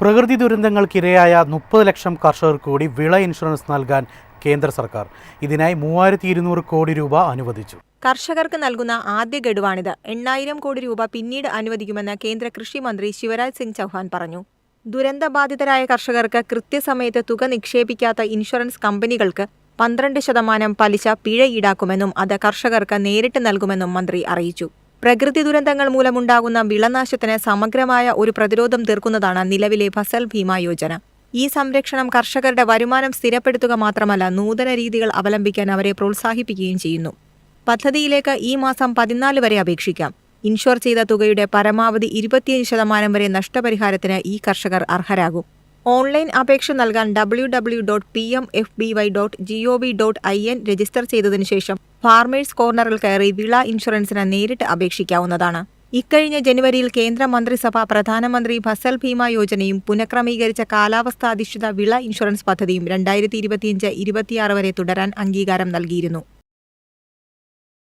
പ്രകൃതി ദുരന്തങ്ങൾക്കിരയായ മുപ്പത് ലക്ഷം കർഷകർക്ക് കൂടി വിള ഇൻഷുറൻസ് നൽകാൻ കേന്ദ്ര സർക്കാർ. ഇതിനായി മൂവായിരത്തി ഇരുന്നൂറ് കോടി രൂപ അനുവദിച്ചു. കർഷകർക്ക് നൽകുന്ന ആദ്യ ഗഡുവാണിത്. എണ്ണായിരം കോടി രൂപ പിന്നീട് അനുവദിക്കുമെന്ന് കേന്ദ്ര കൃഷി മന്ത്രി ശിവരാജ് സിംഗ് ചൗഹാൻ പറഞ്ഞു. ദുരന്തബാധിതരായ കർഷകർക്ക് കൃത്യസമയത്ത് തുക നിക്ഷേപിക്കാത്ത ഇൻഷുറൻസ് കമ്പനികൾക്ക് പന്ത്രണ്ട് ശതമാനം പലിശ പിഴ ഈടാക്കുമെന്നും അത് കർഷകർക്ക് നേരിട്ട് നൽകുമെന്നും മന്ത്രി അറിയിച്ചു. പ്രകൃതി ദുരന്തങ്ങൾ മൂലമുണ്ടാകുന്ന വിളനാശത്തിന് സമഗ്രമായ ഒരു പ്രതിരോധം തീർക്കുന്നതാണ് നിലവിലെ ഫസൽ ഭീമ യോജന. ഈ സംരക്ഷണം കർഷകരുടെ വരുമാനം സ്ഥിരപ്പെടുത്തുക മാത്രമല്ല നൂതന രീതികൾ അവലംബിക്കാൻ അവരെ പ്രോത്സാഹിപ്പിക്കുകയും ചെയ്യുന്നു. പദ്ധതിയിലേക്ക് ഈ മാസം പതിനാല് വരെ അപേക്ഷിക്കാം. ഇൻഷുർ ചെയ്ത തുകയുടെ പരമാവധി ഇരുപത്തിയഞ്ച് ശതമാനം വരെ നഷ്ടപരിഹാരത്തിന് ഈ കർഷകർ അർഹരാകും. ഓൺലൈൻ അപേക്ഷ നൽകാൻ W W dot P M F B Y dot G O V dot I N register ചെയ്തതിനു ശേഷം ഫാർമേഴ്സ് കോർണറിൽ കയറി വിള ഇൻഷുറൻസിന് നേരിട്ട് അപേക്ഷിക്കാവുന്നതാണ്. ഇക്കഴിഞ്ഞ ജനുവരിയിൽ കേന്ദ്ര മന്ത്രിസഭ പ്രധാനമന്ത്രി ഫസൽ ഭീമ യോജനയും പുനഃക്രമീകരിച്ച കാലാവസ്ഥാധിഷ്ഠിത വിള ഇൻഷുറൻസ് പദ്ധതിയും രണ്ടായിരത്തി ഇരുപത്തിയഞ്ച് ഇരുപത്തിയാറ് വരെ തുടരാൻ അംഗീകാരം നൽകിയിരുന്നു.